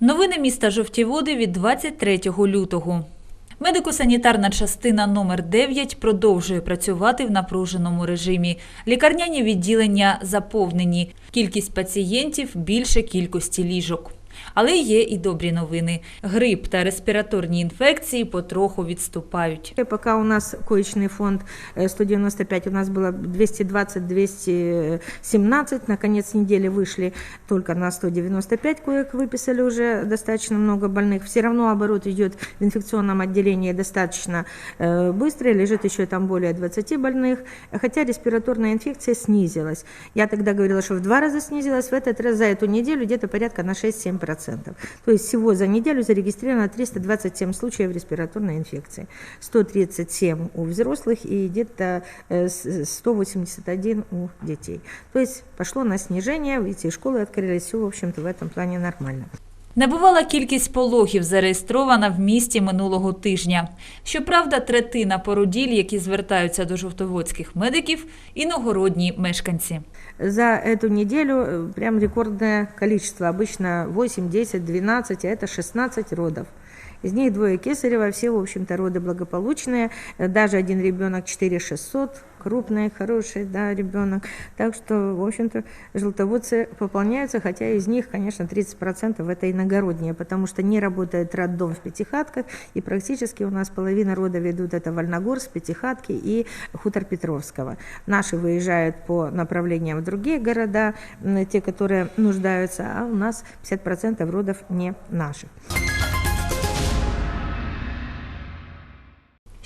Новини міста Жовті Води від 23 лютого. Медико-санітарна частина номер 9 продовжує працювати в напруженому режимі. Лікарняні відділення заповнені. Кількість пацієнтів більше кількості ліжок. Але є і добрі новини. Грип та респіраторні інфекції потроху відступають. И Пока у нас коечный фонд э, 195, у нас было 220-217, на конец недели вышли только на 195 коек, выписали уже достаточно много больных. Все равно оборот идет в инфекционном отделении достаточно э, быстро, лежит еще там более 20 больных, хотя респираторная инфекция снизилась. Я тогда говорила, что в два раза снизилась, в этот раз за эту неделю где-то порядка на 6-7%. То есть всего за неделю зарегистрировано 327 случаев респираторной инфекции. 137 у взрослых и где-то э, с- 181 у детей. То есть пошло на снижение, видите, и школы открылись, все, в общем-то, в этом плане нормально. Небувала кількість пологів зареєстрована в місті минулого тижня. Щоправда, третина породіль, які звертаються до жовтоводських медиків, іногородні мешканці. За эту неделю э, прям рекордное количество, обычно 8, 10, 12, а это 16 родов. Из них двое кесарева, все, в общем-то, роды благополучные. Даже один ребенок 4600, крупный, хороший, да, ребенок. Так что, в общем-то, желтоводцы пополняются, хотя из них, конечно, 30% это иногородние, потому что не работает роддом в Пятихатках, и практически у нас половина рода ведут это Вольногорск, Пятихатки и Хутор Петровского. Наши выезжают по направлениям в другие города, те, которые нуждаются, а у нас 50% родов не наших.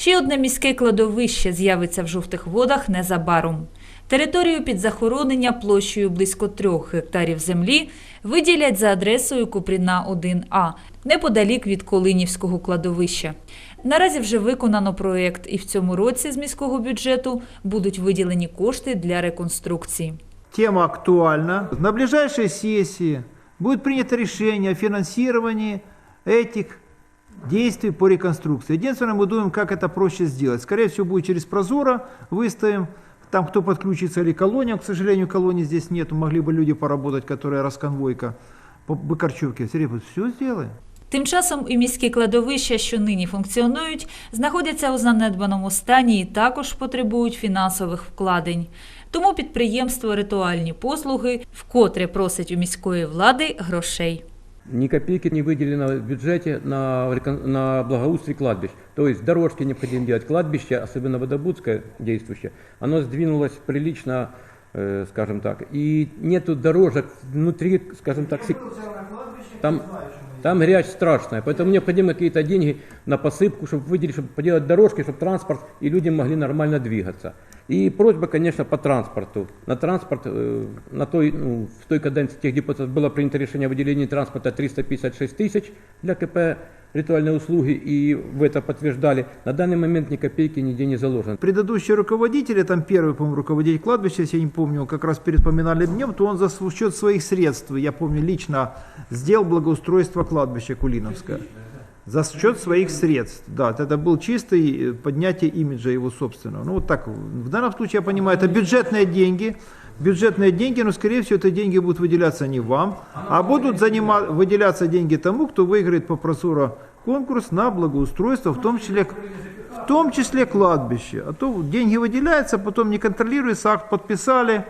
Ще одне міське кладовище з'явиться в жовтих водах незабаром. Територію під захоронення площею близько трьох гектарів землі виділять за адресою Купріна 1А, неподалік від Колинівського кладовища. Наразі вже виконано проєкт, і в цьому році з міського бюджету будуть виділені кошти для реконструкції. Тема актуальна. На ближайшей сессии будет принято решение о финансировании этих действий по реконструкции. Единственное, мы думаем, как это проще сделать. Скорее всего, будет через Прозоро выставим. Там кто подключится или колониям, к сожалению, колонии здесь нету. Могли бы люди поработать, которые расконвойка по Быкарчевке. Сергей, все сделаем. Тим часом і міські кладовища, що нині функціонують, знаходяться у занедбаному стані і також потребують фінансових вкладень. Тому підприємство Ритуальні послуги вкотре просить у міської влади грошей. Ни копейки не выделено в бюджете на, на благоустрие кладбищ. То есть дорожки необходимо делать. Кладбище, особенно Водобудское действующее, оно сдвинулось прилично, э, скажем так. И нету дорожек внутри, скажем так, сек- там, там грязь страшная. Поэтому необходимы какие-то деньги на посыпку, чтобы выделить, чтобы поделать дорожки, чтобы транспорт и люди могли нормально двигаться. И просьба, конечно, по транспорту. На транспорт, э, на той, ну, в той каденции тех депутатов было принято решение о выделении транспорта 356 тысяч для КП ритуальные услуги, и в это подтверждали. На данный момент ни копейки нигде не заложено. Предыдущие руководители, там первый, по-моему, руководитель кладбища, если я не помню, как раз перед поминальным днем, то он за счет своих средств, я помню, лично сделал благоустройство кладбища Кулиновское. За счет своих средств, да, это был чистый э, поднятие имиджа его собственного. Ну вот так, в данном случае я понимаю, это бюджетные деньги, бюджетные деньги, но скорее всего эти деньги будут выделяться не вам, а будут занима- выделяться деньги тому, кто выиграет по прозоро конкурс на благоустройство, в том числе в том числе кладбище. А то деньги выделяются, потом не контролируется, акт подписали,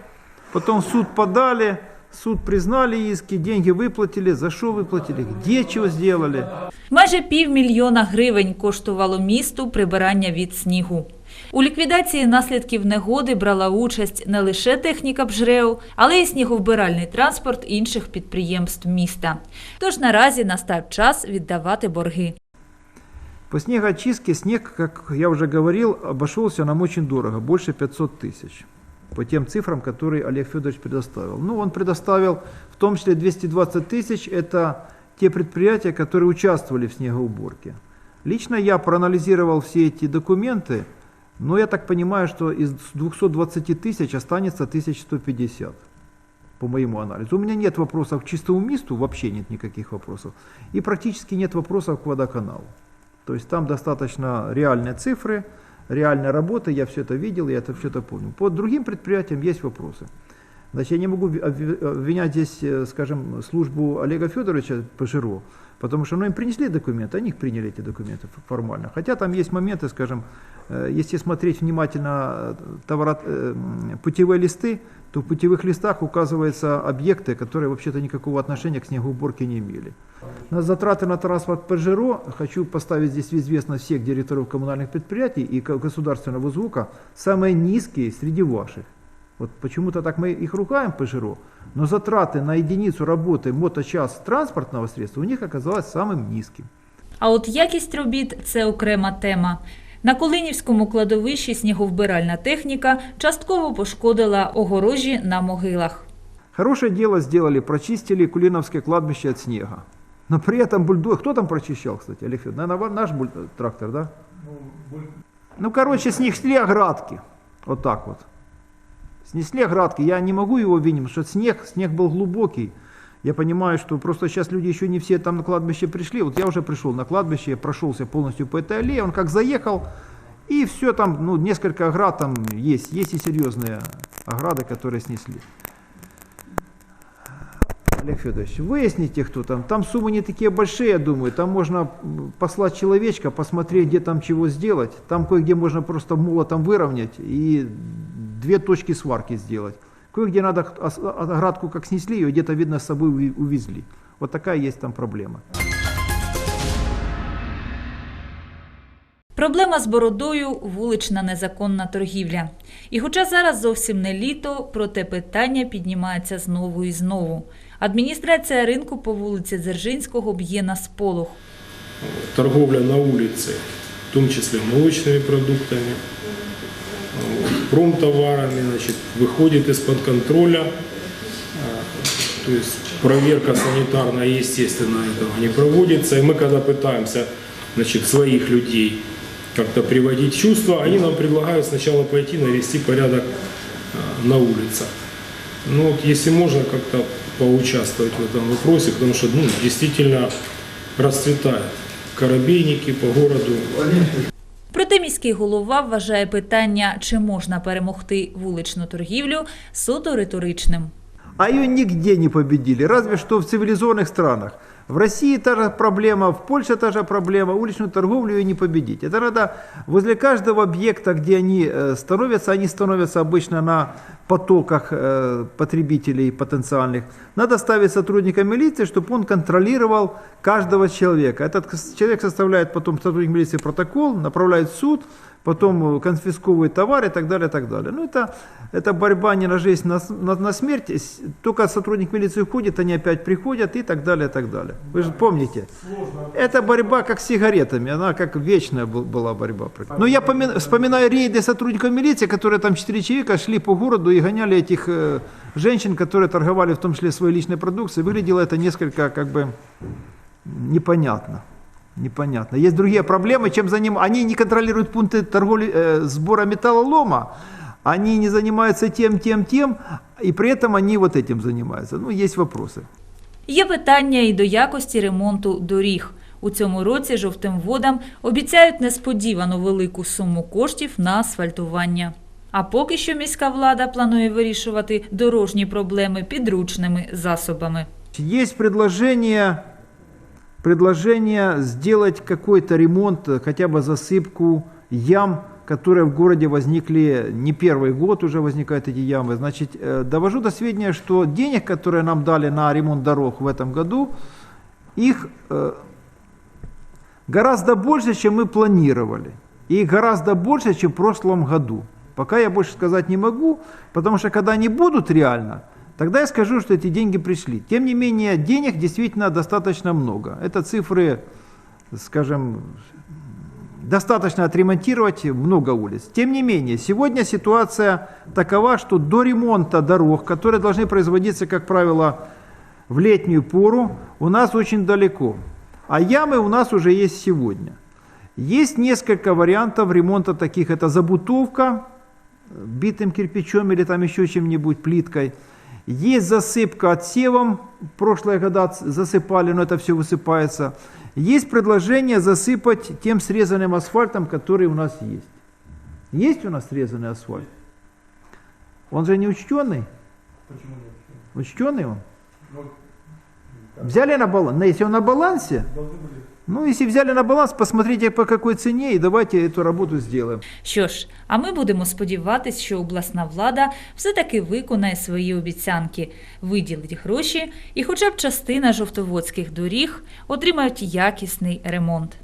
потом в суд подали, суд признали иски, деньги выплатили, за что выплатили, где чего сделали. Майже півмільйона гривень коштувало місту прибирання від снігу. У ліквідації наслідків негоди брала участь не лише техніка БЖРЕУ, але й сніговбиральний транспорт інших підприємств міста. Тож наразі настав час віддавати борги. По снегоочистке снег, как я уже говорил, обошелся нам очень дорого, больше 500 тысяч. По тем цифрам, которые Олег Федорович предоставил. Ну, он предоставил в том числе 220 тысяч, это те предприятия, которые участвовали в снегоуборке. Лично я проанализировал все эти документы, но я так понимаю, что из 220 тысяч останется 1150 по моему анализу. У меня нет вопросов к чистому месту, вообще нет никаких вопросов. И практически нет вопросов к водоканалу. То есть там достаточно реальные цифры, реальная работа, я все это видел, я это все это помню. По другим предприятиям есть вопросы. Значит, я не могу обви- обвинять здесь, э, скажем, службу Олега Федоровича Пожиро, потому что ну, им принесли документы, они их приняли, эти документы формально. Хотя там есть моменты, скажем, э, если смотреть внимательно э, товаро- э, путевые листы, то в путевых листах указываются объекты, которые вообще-то никакого отношения к снегоуборке не имели. На затраты на транспорт Пежеро хочу поставить здесь в известность всех директоров коммунальных предприятий и государственного звука самые низкие среди ваших. Вот почему-то так мы их ругаем Пежеро, но затраты на единицу работы моточас транспортного средства у них оказалось самым низким. А от якість робіт це окрема тема. На Колинівському кладовищі сніговбиральна техніка частково пошкодила огорожі на могилах. Хорошее дело сделали, прочистили Кулиновское кладбище от снега. Но при этом бульдог... Кто там прочищал, кстати, Олег Федорович? Наверное, ва- наш буль- трактор, да? Ну, короче, снесли оградки. Вот так вот. Снесли оградки. Я не могу его винить, потому что снег, снег был глубокий. Я понимаю, что просто сейчас люди еще не все там на кладбище пришли. Вот я уже пришел на кладбище, я прошелся полностью по этой аллее. Он как заехал, и все там, ну, несколько оград там есть. Есть и серьезные ограды, которые снесли. Олег Федорович, выясните, кто там. Там суммы не такие большие, я думаю. Там можно послать человечка, посмотреть, где там чего сделать. Там кое-где можно просто молотом выровнять и две точки сварки сделать. Кое-где надо оградку как снесли, ее где-то, видно, с собой увезли. Вот такая есть там проблема. Проблема з бородою вулична незаконна торгівля. І хоча зараз зовсім не літо, проте питання піднімається знову і знову. Адміністрація ринку по вулиці Дзержинського б'є на сполох. торговля на улице, в том числе молочными продуктами, промтоварами, значит, выходит из-под контроля. А, То есть проверка санитарная, естественно, этого не проводится. И мы когда пытаемся значит, своих людей как-то приводить в чувство, они нам предлагают сначала пойти навести порядок а, на улицах. Ну вот если можно как-то поучаствовать в этом вопросе, потому что ну, действительно расцветает. Коробейники по городу. Проте міський голова вважає питання, чи можна перемогти вуличну торгівлю, суто риторичним. А її нігде не победили, разве що в цивілізованих странах. В России та же проблема, в Польше та же проблема, уличную торговлю ее не победить. Это надо возле каждого объекта, где они э, становятся, они становятся обычно на потоках э, потребителей потенциальных. Надо ставить сотрудника милиции, чтобы он контролировал каждого человека. Этот человек составляет потом сотрудник милиции протокол, направляет в суд, потом э, конфисковывает товар и так далее, и так далее. Ну, это, это борьба не на жизнь, на, на, на смерть. Только сотрудник милиции уходит, они опять приходят и так далее, и так далее. Вы же помните, это борьба как с сигаретами, она как вечная был- была борьба. Но я помин- вспоминаю рейды сотрудников милиции, которые там четыре человека шли по городу и гоняли этих э, женщин, которые торговали в том числе своей личной продукцией. Выглядело это несколько как бы непонятно. Непонятно. Есть другие проблемы, чем за ним. Они не контролируют пункты торговли, э, сбора металлолома, они не занимаются тем, тем, тем, и при этом они вот этим занимаются. Ну, есть вопросы. Є питання і до якості ремонту доріг. У цьому році жовтим водам обіцяють несподівано велику суму коштів на асфальтування. А поки що міська влада планує вирішувати дорожні проблеми підручними засобами. Есть предложение, предложение сделать какой-то ремонт, э, хотя бы засыпку ям, которые в городе возникли не первый год уже возникают эти ямы. Значит, э, довожу до сведения, что денег, которые нам дали на ремонт дорог в этом году, их э, гораздо больше, чем мы планировали. И гораздо больше, чем в прошлом году. Пока я больше сказать не могу, потому что когда они будут реально, тогда я скажу, что эти деньги пришли. Тем не менее, денег действительно достаточно много. Это цифры, скажем, достаточно отремонтировать много улиц. Тем не менее, сегодня ситуация такова, что до ремонта дорог, которые должны производиться, как правило, в летнюю пору, у нас очень далеко. А ямы у нас уже есть сегодня. Есть несколько вариантов ремонта таких. Это забутовка битым кирпичом или там еще чем-нибудь, плиткой. Есть засыпка отсевом. Прошлые года засыпали, но это все высыпается. Есть предложение засыпать тем срезанным асфальтом, который у нас есть. Есть у нас срезанный асфальт? Он же не учтенный. Учтенный он? Взяли на баланс? Ну, Если он на балансе, ну, если взяли на баланс, посмотрите по какой цене и давайте эту работу сделаем. Що ж, а ми будемо сподіватись, що обласна влада все-таки виконає свої обіцянки, виділить гроші, і хоча б частина жовтоводських доріг отримають якісний ремонт.